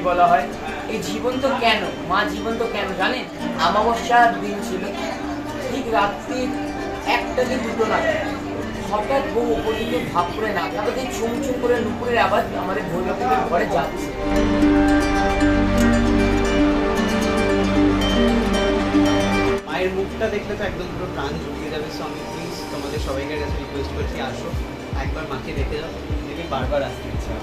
কালী বলা হয়। এই জীবন্ত কেন? মা জীবন্ত কেন জানেন? আমাবস্যার দিন ছিল। ঠিক রাত্রি একটা কি দুটো না। হঠাৎ বউ ওপর দিকে ভাব করে না তাদের চুম চুম করে নুপুরের আবার আমাদের ভৈরবের ঘরে যাচ্ছে। মায়ের মুখটা দেখলে তো একদম পুরো প্রাণ জুড়িয়ে যাবে সো আমি প্লিজ তোমাদের সবাইকে কাছে রিকোয়েস্ট করছি, আসো। একবার মাকে দেখে যাও, দেখে বারবার আসতে ইচ্ছা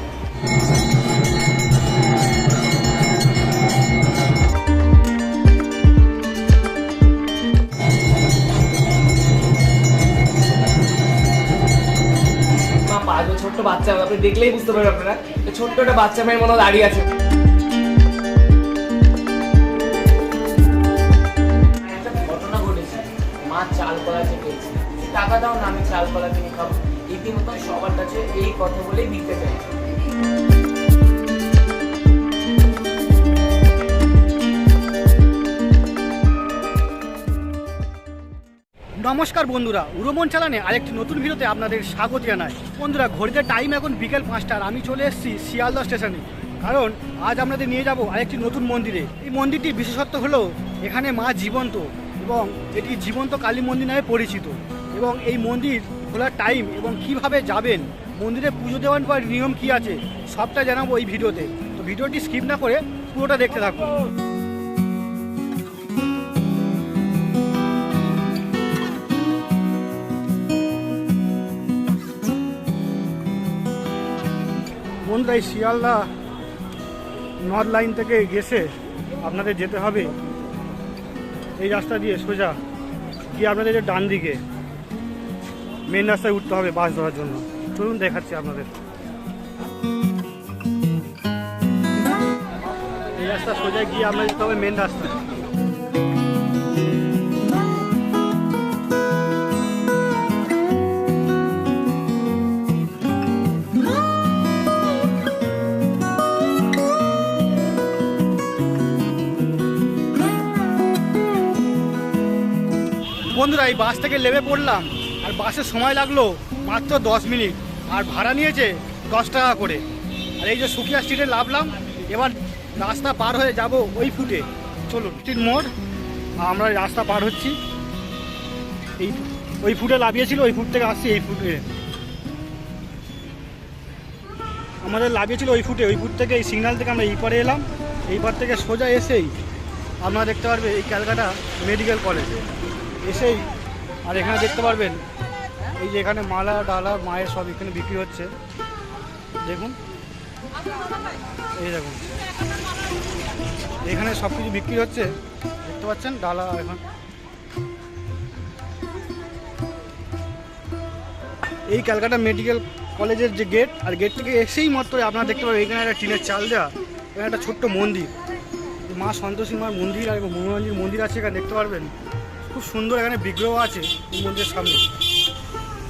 ছোট্ট বাচ্চা আপনি দেখলেই বুঝতে পারবেন আপনারা। ছোট্ট একটা বাচ্চা মেয়ের মতো দাঁড়িয়ে আছে। ঘটনা ঘটেছে। মা চাল কলা চেপেছে টাকা দাও না, আমি চাল কলা কিনে খাব। রীতিমতো সবার কাছে এই কথা বলেই দিতে চাইছে নমস্কার বন্ধুরা উড়মন চালানে আরেকটি নতুন ভিডিওতে আপনাদের স্বাগত জানাই। বন্ধুরা, ঘড়িতে টাইম এখন বিকেল পাঁচটার আমি চলে এসেছি শিয়ালদা স্টেশনে। কারণ আজ আপনাদের নিয়ে যাব আরেকটি নতুন মন্দিরে। এই মন্দিরটির বিশেষত্ব হলো এখানে মা জীবন্ত এবং এটি জীবন্ত কালী মন্দির নামে পরিচিত। এবং এই মন্দির খোলার টাইম এবং কীভাবে যাবেন, মন্দিরে পুজো দেওয়ার পর নিয়ম কি আছে, সবটা জানাব এই ভিডিওতে। তো ভিডিওটি স্কিপ না করে পুরোটা দেখতে থাকুন। এই শিয়ালদা নর্থ লাইন থেকে গেছে। আপনাদের যেতে হবে। এই রাস্তা দিয়ে সোজা। কি আপনাদের যে ডান দিকে মেন রাস্তায় উঠতে হবে বাস ধরার জন্য। চলুন দেখাচ্ছি আপনাদের। এই রাস্তা সোজা গিয়ে আপনাদের যেতে হবে মেন রাস্তা বন্ধুরা, এই বাস থেকে নেমে পড়লাম, আর বাসের সময় লাগল মাত্র দশ মিনিট, আর ভাড়া নিয়েছে দশ টাকা করে। আর এই যে সুকিয়া স্ট্রিটে নামলাম, এবার রাস্তা পার হয়ে যাব ওই ফুটে। চলুন স্ট্রিট মোড়, আমরা রাস্তা পার হচ্ছি। এই ওই ফুটে লাভিয়েছিল ওই ফুট থেকে আসছি এই ফুটে। আমাদের লাগিয়েছিল ওই ফুটে, ওই ফুট থেকে এই সিগন্যাল থেকে আমরা এই পারে এলাম। এই পার থেকে সোজা এসেই আপনারা দেখতে পারবে এই ক্যালকাটা মেডিকেল কলেজ। এসেই আর এখানে দেখতে পারবেন, এই যে এখানে মালা, ডালা, মায়ের সব এখানে বিক্রি হচ্ছে। দেখুন, এই দেখুন। এখানে সব কিছু বিক্রি হচ্ছে, দেখতে পাচ্ছেন, ডালা এখন। এই ক্যালকাটা মেডিকেল কলেজের যে গেট, আর গেট থেকে এসেই মাত্র আপনারা দেখতে পাবেন এখানে একটা টিনের চাল দেওয়া এখানে একটা ছোট্ট মন্দির। মা সন্তোষী মার মন্দির আর হনুমানজির মন্দির আছে, এখানে দেখতে পারবেন। খুব সুন্দর এখানে বিগ্রহ আছে এই মন্দিরের সামনে।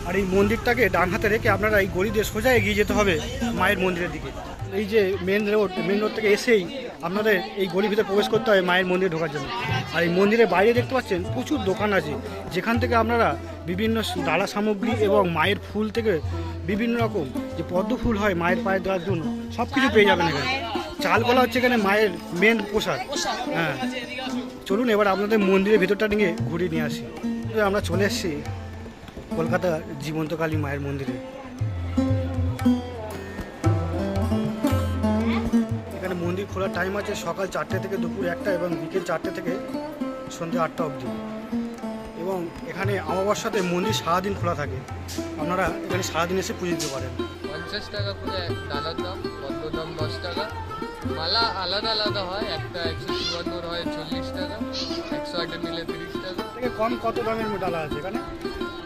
আর এই মন্দিরটাকে ডান হাতে রেখে আপনারা এই গলি দিয়ে সোজা এগিয়ে যেতে হবে মায়ের মন্দিরের দিকে। এই যে মেন রোড মেন রোড থেকে এসেই আপনাদের এই গলির ভিতরে প্রবেশ করতে হয় মায়ের মন্দিরে ঢোকার জন্য। আর এই মন্দিরের বাইরে দেখতে পাচ্ছেন প্রচুর দোকান আছে। যেখান থেকে আপনারা বিভিন্ন ডালা সামগ্রী এবং মায়ের ফুল থেকে বিভিন্ন রকম যে পদ্ম ফুল হয় মায়ের পায়ে দেওয়ার জন্য সব কিছু পেয়ে যাবেন এখানে। চাল বলা হচ্ছে এখানে মায়ের মেন পোশাক। হ্যাঁ। চলুন এবার আপনাদের মন্দিরের ভেতরটা নিয়ে ঘুরিয়ে নিয়ে আসি। আমরা চলে এসেছি কলকাতা জীবন্ত কালী মায়ের মন্দিরে। এখানে মন্দির খোলার টাইম আছে সকাল চারটে থেকে দুপুর একটা এবং বিকেল চারটে থেকে সন্ধ্যে আটটা অবধি। এবং এখানে অমাবস্যাতে মন্দির সারাদিন খোলা থাকে। আপনারা এখানে সারাদিন এসে পুজো দিতে পারেন। পঞ্চাশ টাকা করে দাম পদ্ম দাম দশ টাকা। মালা আলাদা আলাদা হয় একটা একশো চুয়াত্তর হয় চল্লিশ টাকা একশো আটের নিলে তিরিশ টাকা। থেকে কম কত দামের ডালা আছে এখানে?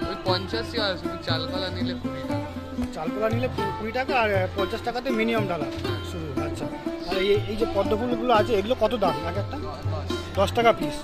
ওই পঞ্চাশই হয় শুধু চাল কলা নিলে কুড়ি টাকা। চালকলা নিলে কু- কুড়ি টাকা আর পঞ্চাশ টাকাতে মিনিমাম ডালা শুরু আচ্ছা। আর এই এই যে পদ্ম ফুলগুলো আছে এগুলো কত দাম? এক একটা? দশ। টাকা পিস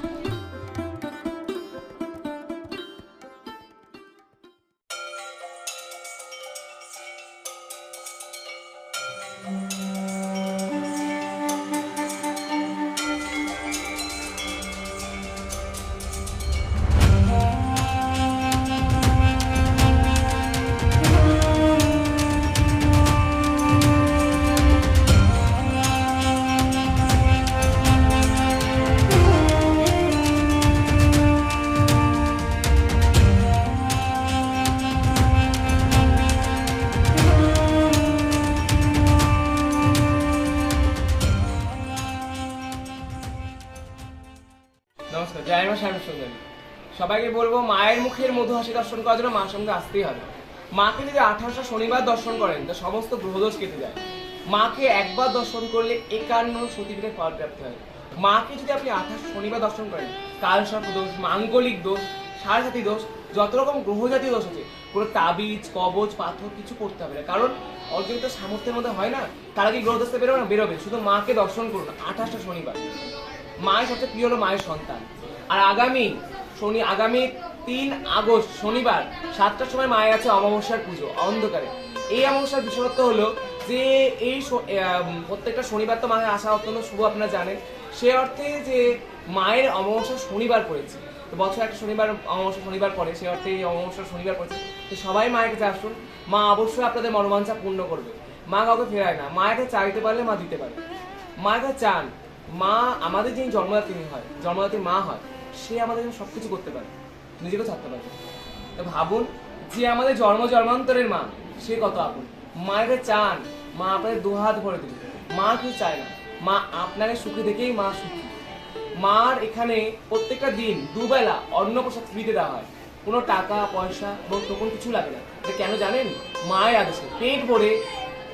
সবাইকে বলব মায়ের মুখের মধু হাসি দর্শন করার জন্য মার সঙ্গে আসতেই হবে। মাকে যদি আঠাশটা শনিবার দর্শন করেন, তো সমস্ত গ্রহদোষ কেটে যায়। মাকে একবার দর্শন করলে একান্ন সতীপীঠের ফল প্রাপ্তি হয়। মাকে যদি আপনি আঠাশ শনিবার দর্শন করেন, কালসর্প দোষ, মাঙ্গলিক দোষ সারসাথী দোষ, যত রকম গ্রহজাতীয় দোষ আছে কোনো তাবিজ, কবচ, পাথর কিছু করতে হবে না। কারণ অর্জনিত সামর্থ্যের মধ্যে হয় না। তারা কি গ্রহদোষে বেরোবে না, বেরোবে। শুধু মাকে দর্শন করুন আঠাশটা শনিবার। মায়ের সবচেয়ে প্রিয় হলো মায়ের সন্তান। আর আগামী শনি আগামী তিন আগস্ট, শনিবার সাতটার সময় মায়ের আছে অমাবস্যার পুজো, অন্ধকারে। এই অমাবস্যার বিশেষত্ব হলো যে এই প্রত্যেকটা শনিবার তো মায়ের আসা অত্যন্ত শুভ, আপনারা জানেন। সে অর্থে যে মায়ের অমাবস্যা শনিবার পড়েছে। তো বছর একটা শনিবার অমাবস্যা শনিবার পড়ে, সে অর্থে এই অমাবস্যা শনিবার পড়েছে। তো সবাই মায়ের কাছে আসুন। মা অবশ্যই আপনাদের মনোবাঞ্ছা পূর্ণ করবে। মা কাউকে ফেরায় না। মায়ের কাছে চাইতে পারলে মা দিতে পারে। মায়ের কাছে চান। মা, আমাদের যিনি জন্মদাত্রী হয়, জন্মদাত্রী মা হয় সে আমাদের জন্য সবকিছু করতে পারে। নিজেকে থাকতে পারে তো ভাবুন যে আমাদের জন্ম জন্মান্তরের মা, সে কত আপন? মায়ের কাছে চান, মা আপনাদের দুহাত ভরে দেবে। মা কিছু চায় না? মা আপনাকে সুখী দেখেই মা সুখী। মার এখানে প্রত্যেকটা দিন দুবেলা অন্ন প্রসাদ ফ্রিতে দেওয়া হয়। কোনো টাকা, পয়সা এবং তখন কিছু লাগে না। এটা কেন জানেন? মায়ের আদেশে। পেট ভরে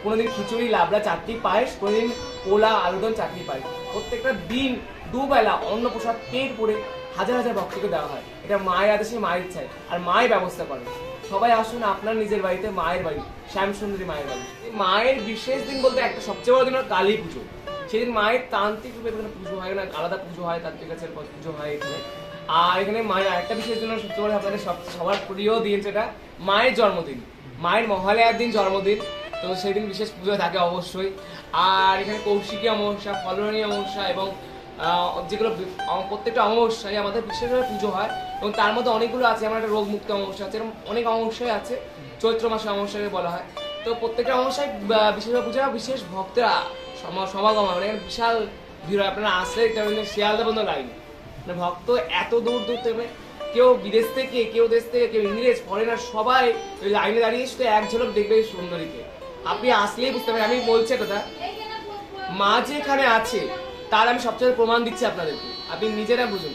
কোনোদিন খিচুড়ি, লাবড়া, চাটনি, পায়েস, কোনোদিন পোলা, আলুদম, চাটনি পায়েস প্রত্যেকটা দিন দুবেলা অন্ন প্রসাদ পেট ভরে হাজার হাজার ভক্তকে দেওয়া হয়। এটা মায়ের আদেশে মায়ের ইচ্ছায়। আর মায়ের ব্যবস্থা করে। সবাই আসুন, আপনার নিজের বাড়িতে মায়ের বাড়ি, শ্যামসুন্দরী মায়ের বাড়ি। মায়ের বিশেষ দিন বলতে একটা সবচেয়ে বড় দিন হলো কালী পুজো। সেদিন মায়ের তান্ত্রিক রূপে এখানে পুজো হয় না আলাদা পুজো হয়, তান্ত্রিক কাছে পুজো হয় এখানে। আর এখানে মায়ের আরেকটা বিশেষ দিন সবচেয়ে বড় আপনাদের সব, সবার প্রিয় দিন সেটা মায়ের জন্মদিন। মায়ের মহালয়ার দিন জন্মদিন। তো সেদিন বিশেষ পুজো থাকে অবশ্যই। আর এখানে কৌশিকী অমাবস্যা ফলরণী অমাবস্যা এবং যেগুলো প্রত্যেকটা অমাবস্যায় আমাদের বিশেষভাবে পুজো হয় এবং তার মধ্যে অনেকগুলো আছে, আমার একটা রোগ মুক্ত অমাবস্যা আছে এরকম অনেক অমাবস্যাই আছে, চৈত্র মাসে অমাবস্যাকে বলা হয়। তো প্রত্যেকটা অমাবস্যায় বিশেষভাবে পুজো বিশেষ ভক্তরা সমাগম হয় মানে বিশাল ভিড় হয়। আপনারা আসলে শিয়ালদা বন্ধ লাইন। মানে ভক্ত এত দূর দূর থেকে, কেউ বিদেশ থেকে, কেউ দেশ থেকে, কেউ ইংরেজ ফরেনার সবাই ওই লাইনে দাঁড়িয়ে শুধু এক ঝলক দেখবে সুন্দরীকে। আপনি আসলেই বুঝতে পারেন আমি বলছি কথা, মা যে এখানে আছে তার আমি সবচেয়ে প্রমাণ দিচ্ছি আপনাদেরকে। আপনি নিজেরা বুঝুন।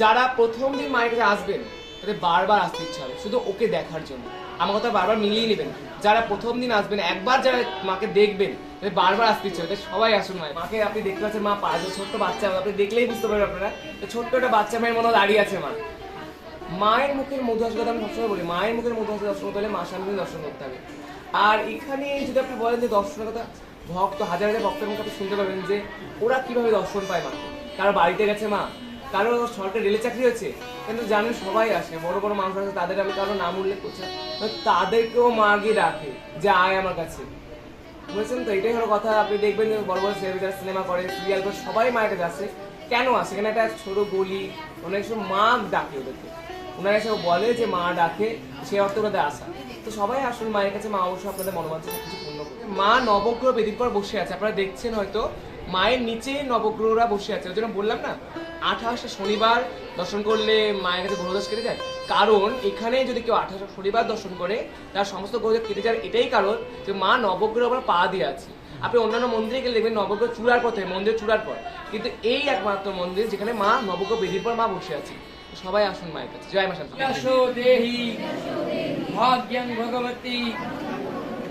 যারা প্রথম দিন মায়ের কাছে আসবেন, তাদের বারবার আসতে ইচ্ছা হবে। শুধু ওকে দেখার জন্য। আমার কথা বারবার মিলিয়ে নেবেন। যারা প্রথম দিন আসবেন, একবার যারা মাকে দেখবেন, তাদের বারবার আসতে ইচ্ছে হবে। সবাই আসুন মায়ের। মাকে আপনি দেখতে পাচ্ছেন, মা পাঁচ ছোট্ট বাচ্চা, আপনি দেখলেই বুঝতে পারবেন আপনারা। ছোট্ট একটা বাচ্চা মেয়ের মতো দাঁড়িয়ে আছে মা। মায়ের মুখের মধু কথা আমি সবসময় বলি, মায়ের মুখের মধু হাসি দর্শন করতে হলে মা সামনে দর্শন করতে হবে। আর এখানে যদি আপনি বলেন যে দর্শনের কথা ভক্ত, হাজার হাজার ভক্তের মুখে আপনি শুনতে পাবেন যে ওরা কীভাবে দর্শন পায় মা কারও বাড়িতে গেছে মা, কারও সরকারি রেলে চাকরি হয়েছে, কিন্তু জানেন সবাই আসে, বড় বড় মানুষ আছে তাদের আমি কারও নাম উল্লেখ করছি তাদেরকেও মা গিয়ে ডাকে যে আয় আমার কাছে। বুঝেছেন তো? এটাই হলো কথা। আপনি দেখবেন যে বড় বড় সেলিব্রিটি যারা সিনেমা করে সিরিয়াল করে, সবাই মায়ের কাছে আসে। কেন আসে? এখানে একটা ছোট গলি, অনেক সময় মা ডাকে ওদেরকে। ওনারা এসে বলে যে মা ডাকে, সে অর্থে ওদের আসা। তো সবাই আসুন, মায়ের কাছে মা অবশ্যই আপনাদের মনোবাঞ্ছা কিছু মা নবগ্রহ বেদির পর বসে আছে। আপনারা দেখছেন হয়তো, মায়ের নিচে নবগ্রহরা বসে আছে। ওই জন্য বললাম না আঠাশটা শনিবার দর্শন করলে মায়ের কাছে গ্রহদোষ কেটে যায়। কারণ এখানে যদি কেউ আঠাশটা শনিবার দর্শন করে, তার সমস্ত গ্রহদোষ কেটে যাওয়ার এটাই কারণ যে মা নবগ্রহ আবার পা দিয়ে আছে। আপনি অন্যান্য মন্দিরে গেলে দেখবেন নবগ্রহ চূড়ার পথে, মন্দির চূড়ার পর কিন্তু এই একমাত্র মন্দির যেখানে মা নবগ্রহ বেদির পর মা বসে আছে। সবাই আসুন মায়ের কাছে। জয় মা শান্তি। यशो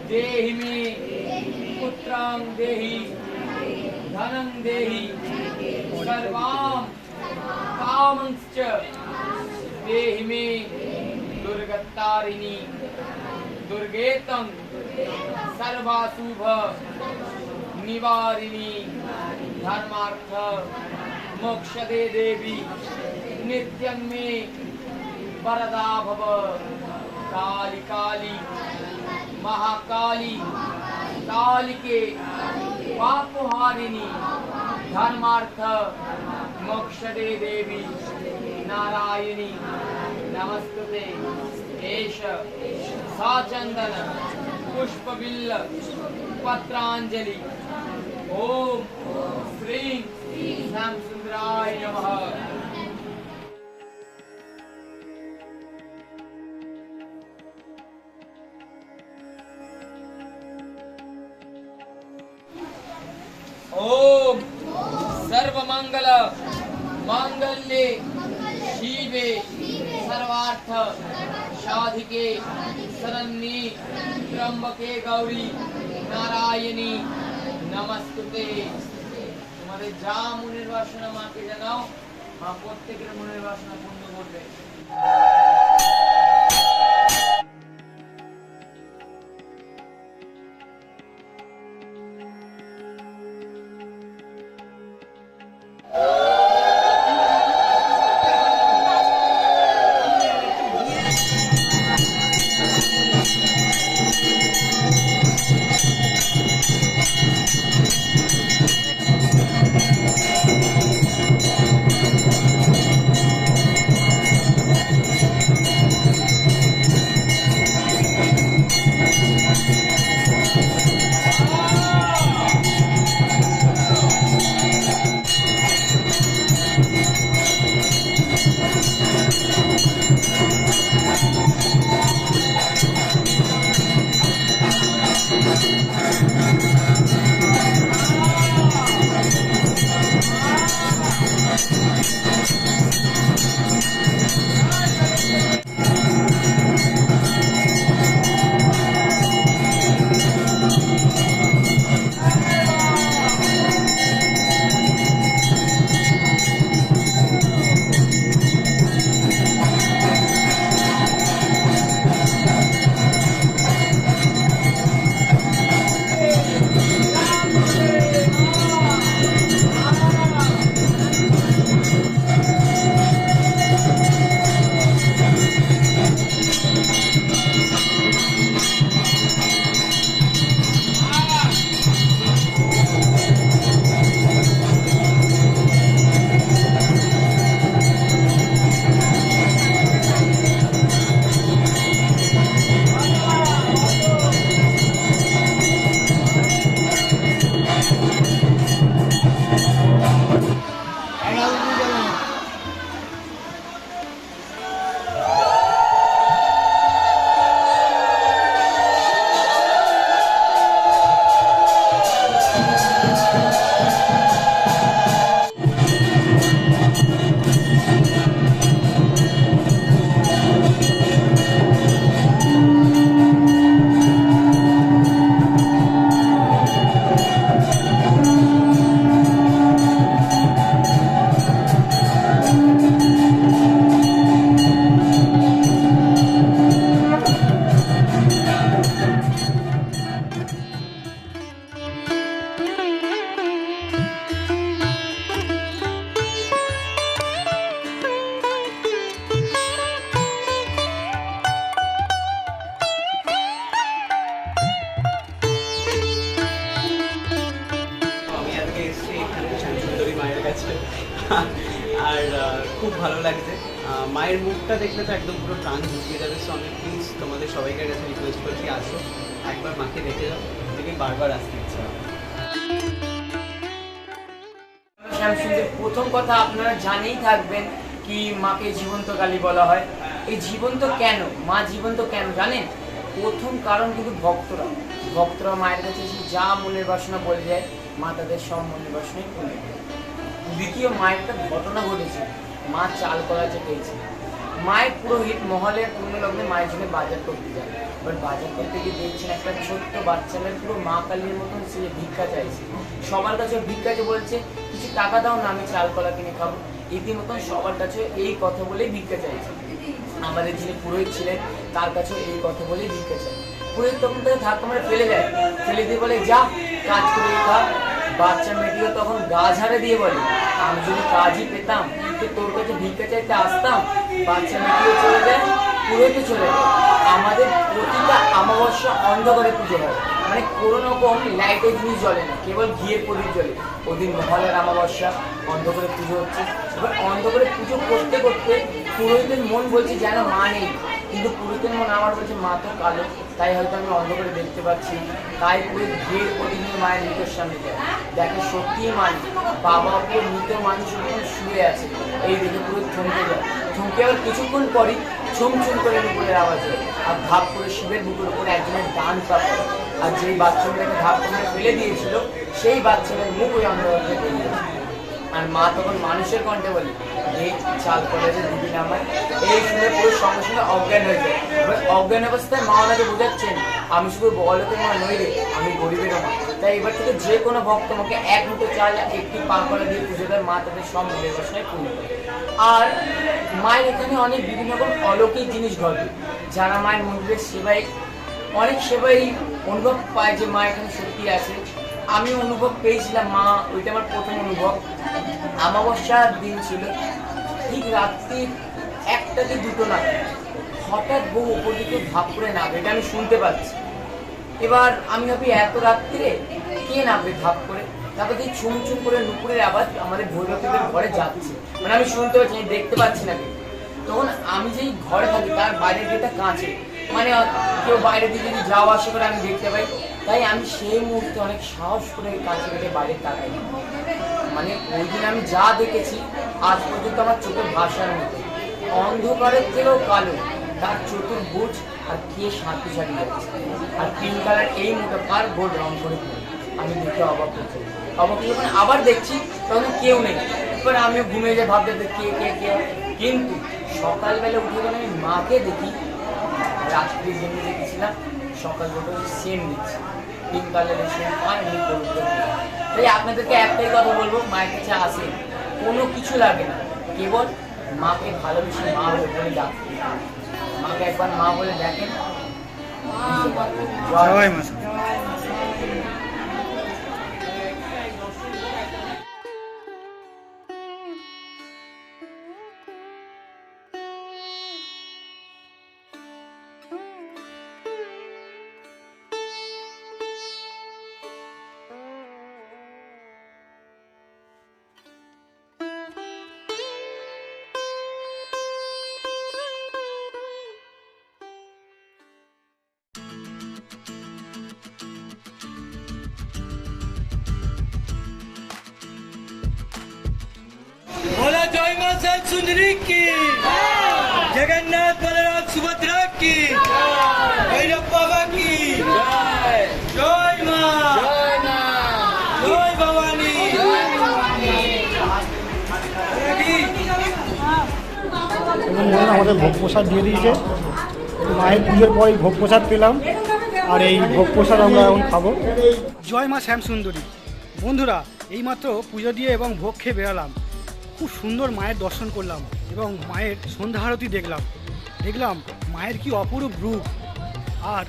देहि मे। पुत्रां देहि। धनं देहि। सर्वां कामंश्च। देहि मे। दुर्गत्तारिणी। दुर्गेतं सर्वाशुभ निवारिणी। धर्मार्थ। मोक्षदे देवी। नित्यं मे। वरदा भव। काली काली। महाकाली, कालिके, पापहारिणी, धर्मार्थ, मोक्षदे देवी, नारायणी नमस्ते एष, साचन्दन, पुष्पबिल्ल, पत्राञ्जलि श्री श्रीं श्यामसुन्दराय नमः। सर्वार्थ साधिके शरण्ये त्र्यंबके गौरी নারায়ণী নমস্তুতে তোমাদের যা মনের বাসনা মাকে জানাও মা প্রত্যেকের মনের বাসনা পূর্ণ করবে মায়ের মুখটা দেখলে তো একদম পুরো প্রাণ ঢুকিয়ে যাবে। সো আমি প্লিজ তোমাদের সবাইকার কাছে রিকোয়েস্ট করছি, আসো, একবার মাকে দেখে যাও দেখে বারবার আসতে ইচ্ছা প্রথম কথা আপনারা জানেই থাকবেন কি মাকে জীবন্ত কালী বলা হয়। এই জীবন্ত কেন? মা জীবন্ত কেন জানেন? প্রথম কারণ কিন্তু ভক্তরা। ভক্তরা মায়ের কাছে এসে যা মনের বাসনা বলে যায় মা তাদের সব মনের বাসনাই পূর্ণ করে। দ্বিতীয় মায়ের একটা ঘটনা ঘটেছে। মা চাল কলা চেপেছে মায়ের পুরোহিত মহলের পুণ্যলগ্নে মায়ের জন্য বাজার করতে যায়। এবার বাজার করতে গিয়ে দেখছেন একটা ছোট্ট বাচ্চাদের পুরো মা কালীর মতন সে ভিক্ষা চাইছে। সবার কাছে ভিক্ষাকে বলছে, কিছু টাকা দাও না, আমি চাল, কলা কিনে খাব। ইতিমতন সবার কাছে এই কথা বলেই ভিক্ষা চাইছে। আমাদের যিনি পুরোহিত ছিলেন, তার কাছে এই কথা বলেই ভিক্ষা চাই পুরোহিত তখন তাকে ধাক্কা মারে ফেলে দেয়। ফেলে দিয়ে বলে, যা, কাজ করে খা। বাচ্চা মেয়েটিও তখন গা ঝাড়ে দিয়ে বলে, আমি যদি কাজই পেতাম তো তোর কাছে ভিক্ষা চাইতে আসতাম, বাচ্চা মেয়েটিও চলে যায় পুরোহিতও চলে যায়। আমাদের প্রতিটা অমাবস্যা অন্ধকারে পুজো হয়। মানে কোনো রকম লাইটের জিনিস জ্বলে না, কেবল ঘিয়ের প্রদীপ জ্বলে। ওদিন মহলের অমাবস্যা, অন্ধকারে পুজো হচ্ছে। এবার অন্ধকারে পুজো করতে করতে পুরোহিতের মন বলছে, যেন মা নেই। কিন্তু পুরোহিতের মন আমার বলছে, মা তো কালো। তাই হয়তো আমি অন্ধকারে দেখতে পাচ্ছি। তাই ঘিয়ের প্রদীপ নিয়ে মায়ের মৃতের সামনে দেখে সত্যিই মা নেই। বাবা পুরো মৃত মানুষ শুয়ে আছে এই দেখে পুরো থমকে যায় থমকে আবার কিছুক্ষণ পরই ছুম ছুম করে উপরের আওয়াজ হয় আর ধাপ করে শিবের বুকের উপরে একজনের ডান পা পড়ে। আর যেই বাচ্চাটাকে ধাপ করে ফেলে দিয়েছিল, সেই বাচ্চাটার মুখ ওই অন্ধকার আর মা তখন মানুষের কণ্ঠে বলে যে চাল কলেজে আমায় এই শুনে পুরো সঙ্গে সঙ্গে অজ্ঞান হয়ে যায়। এবার অজ্ঞান অবস্থায় মা ওনাকে বোঝাচ্ছেন, আমি শুধু বড়লোকের মা নই রে, আমি গরিবের মা। তাই এবার থেকে যে কোনো ভক্ত আমাকে এক মুঠো চাল একটি পা কলা দিয়ে পুজো দেয় মা তাদের সব মনের বাসনায় পূর্ণ আর মায়ের এখানে অনেক বিভিন্ন রকম অলৌকিক জিনিস ঘটে। যারা মায়ের মন্দিরের সেবায়, অনেক সেবাই অনুভব পায় যে মা এখানে সত্যি আছে। আমি অনুভব পেয়েছিলাম, মা ওইটা আমার প্রথম অনুভব। আমাবস্যার দিন ছিল। ঠিক রাত্রি একটা কি দুটো না। হঠাৎ বউ ওপর দিকে ভাব করে নামবে এটা আমি শুনতে পাচ্ছি। এবার আমি ভাবি, এত রাত্রিরে কে নামবে ভাব করে? তারপর দেখি চুম চুম করে নুপুরের আওয়াজ আমাদের ভৈরবীদের ঘরে যাচ্ছে। মানে আমি শুনতে পাচ্ছি দেখতে পাচ্ছি না। তখন আমি যেই ঘরে থাকি, তার বাইরের গেটটা কাঁচে মানে কেউ বাইরে দিকে যদি যাওয়া আসা করে আমি দেখতে পাই। তাই আমি সেই মুহূর্তে অনেক সাহস করে কাছে গেটে বাইরে তাকাই। মানে ওই দিন আমি যা দেখেছি, আজ পর্যন্ত আমার চোখে ভাষার মতো অন্ধকারের থেকেও কালো, তার চতুর্ভুজ আর কে শান্তি ছাড়িয়ে যাচ্ছে। আর পিঙ্ক কালার এই মোটা পার গোল রং করে। আমি দেখে অবাক করছি অবাক যখন আবার দেখছি, তখন কেউ নেই। এবার আমিও ঘুমিয়ে যাই, ভাবতে কে কে কে? কিন্তু সকালবেলা উঠে যখন আমি মাকে দেখি রাত্রি জেনে দেখেছিলাম সকাল দুটো সেম দিচ্ছি। পিঙ্ক কালারের সেম পায় এমনি হলুদ তাই আপনাদেরকে একটাই কথা বলব মায়ের কাছে আসে কোনো কিছু লাগে না। কেবল মাকে ভালোবেসে মা বলে ডাক। মাকে একবার মা বলে দেখেন। জয়। জয় মা। सुंदरी की जगन्नाथ बलराम सुभद्रा की भैरव बाबा की जय मां जय भवानी এবং মনে আমাদের ভোগ প্রসাদ দিয়ে দিয়েছে মায়ের পুজোর পরেই ভোগ প্রসাদ পেলাম আর এই ভোগ প্রসাদ আমরা এখন খাবো জয় মা শ্যাম সুন্দরী বন্ধুরা এইমাত্র পুজো দিয়ে এবং ভোগ খেয়ে বেরালাম খুব সুন্দর মায়ের দর্শন করলাম এবং মায়ের সন্ধ্যা আরতি দেখলাম। দেখলাম মায়ের কি অপরূপ রূপ। আর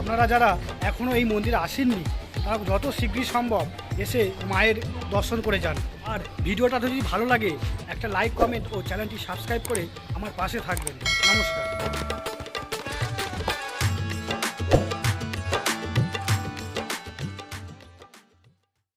আপনারা যারা এখনও এই মন্দিরে আসেননি, তারা যত শীঘ্রই সম্ভব এসে মায়ের দর্শন করে যান। আর ভিডিওটা যদি ভালো লাগে, একটা লাইক, কমেন্ট ও চ্যানেলটি সাবস্ক্রাইব করে আমার পাশে থাকবেন। নমস্কার।